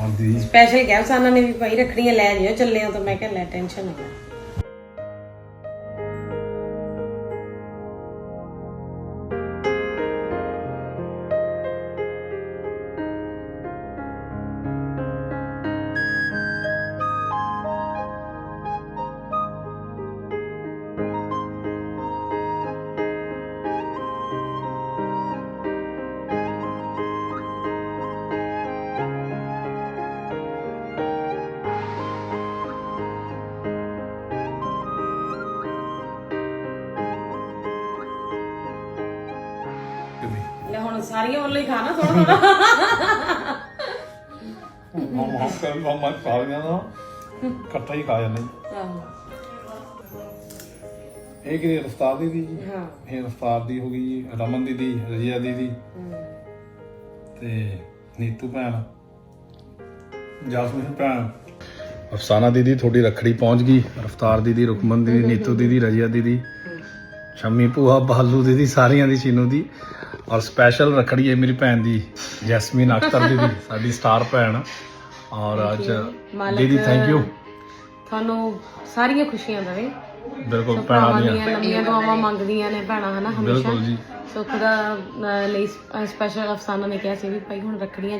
ਹਾਂਜੀ। ਸਪੈਸ਼ਲ ਕਿਹਾ ਸਾਨਾ ਨੇ ਵੀ ਭਾਈ ਰੱਖੜੀਆਂ ਲੈ ਜਿਓ, ਚੱਲੇ ਆ ਤਾਂ ਮੈਂ ਕਿਹਾ ਲੈ ਟੈਨਸ਼ਨ ਨਾ ਲੈ ਲੈ ਹੁਣ ਸਾਰੀਆਂ ਵੱਲੋਂ ਹੀ ਖਾਣਾ ਥੋੜਾ ਥੋੜਾ ਹਮ ਕਰ ਮਮਾ ਸਾਰੀਆਂ ਦਾ। ਇਕੱਠਾ ਹੀ ਖਾ ਜਾਂਦੇ ਇਹ ਕਿ ਰਫਤਾਰ ਦੀ ਦੀ ਜੀ? ਹਾਂ। ਇਹ ਰਫਤਾਰ ਦੀ ਹੋ ਗਈ ਜੀ ਰਮਨ ਦੀਦੀ ਰਜੀਆ ਦੀਦੀ। ਤੇ ਨੀਤੂ ਭੈਣ। ਜਾਸਮੀਨ ਭੈਣ। ਅਫਸਾਨਾ ਦੀਦੀ ਤੁਹਾਡੀ ਰੱਖੜੀ ਪਹੁੰਚ ਗਈ। ਰਫਤਾਰ ਦੀਦੀ ਰੁਕਮਨ ਦੀਦੀ ਨੀਤੂ ਦੀਦੀ ਰਜੀਆ ਦੀਦੀ। ਸ਼ਮੀ ਭੂਆ ਬਾਲੂ ਦੀਦੀ ਸਾਰੀਆਂ ਦੀ ਚੀਨੂ ਦੀ। ਔਰ ਸਪੈਸ਼ਲ ਰੱਖੜੀ ਹੈ ਮੇਰੀ ਭੈਣ ਦੀ ਜੈਸਮੀਨ ਅਖਤਰ ਦੀਦੀ ਸਾਡੀ ਸਟਾਰ ਭੈਣ। ਔਰ ਅੱਜ ਦੀਦੀ ਥੈਂਕ ਯੂ ਤੁਹਾਨੂੰ ਸਾਰੀਆਂ ਖੁਸ਼ੀਆਂ ਦੇਵੇ। ਬਿਲਕੁਲ ਭੈਣਾਂ ਦੀਆਂ ਲੰਮੀਆਂ ਦੁਆਵਾਂ ਮੰਗਦੀਆਂ ਨੇ ਭੈਣਾਂ ਹਨਾ ਹਮੇਸ਼ਾ। ਬਿਲਕੁਲ ਜੀ। ਸੁੱਖ ਦਾ ਲਈ ਸਪੈਸ਼ਲ ਅਫਸਾਨਾ ਨੇ ਕਿਹਾ ਸੀ ਵੀ ਭਾਈ ਹੁਣ ਰੱਖੜੀਆਂ